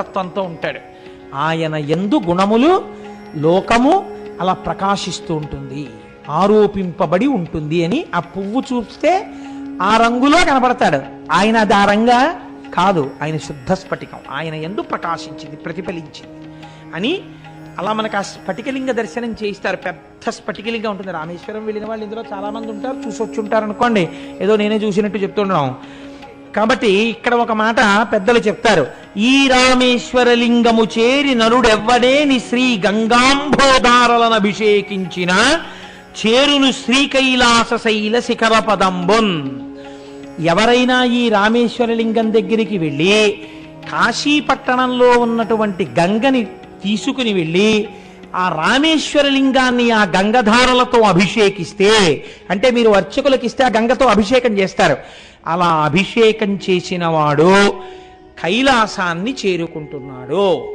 తత్వంతో ఉంటాడు. ఆయన ఎందు గుణములు లోకము అలా ప్రకాశిస్తూ ఉంటుంది ఆరోపింపబడి ఉంటుంది అని ఆ పువ్వు చూస్తే ఆ రంగులో కనపడతాడు. ఆయన అది ఆ రంగా కాదు ఆయన శుద్ధ స్ఫటికం. ఆయన ఎందు ప్రకాశించింది ప్రతిఫలించింది అని అలా మనకు ఆ స్ఫటికలింగ దర్శనం చేయిస్తారు. పెద్ద స్ఫటికలింగం ఉంటుంది. రామేశ్వరం వెళ్ళిన వాళ్ళు ఇందులో చాలా మంది ఉంటారు చూసొచ్చుంటారు అనుకోండి. ఏదో నేనే చూసినట్టు చెప్తుండడం. కాబట్టి ఇక్కడ ఒక మాట పెద్దలు చెప్తారు. ఈ రామేశ్వరలింగము చేరి నరుడెవ్వడేని శ్రీ గంగాంబోదారలను అభిషేకించిన చేరును శ్రీకైలాస శైల శిఖర పదంబున్. ఎవరైనా ఈ రామేశ్వరలింగం దగ్గరికి వెళ్ళి కాశీపట్టణంలో ఉన్నటువంటి గంగని తీసుకుని వెళ్ళి ఆ రామేశ్వర లింగాన్ని ఆ గంగధారలతో అభిషేకిస్తే అంటే మీరు అర్చకులకు ఇస్తే ఆ గంగతో అభిషేకం చేస్తారు. అలా అభిషేకం చేసిన వాడు కైలాసాన్ని చేరుకుంటున్నాడు.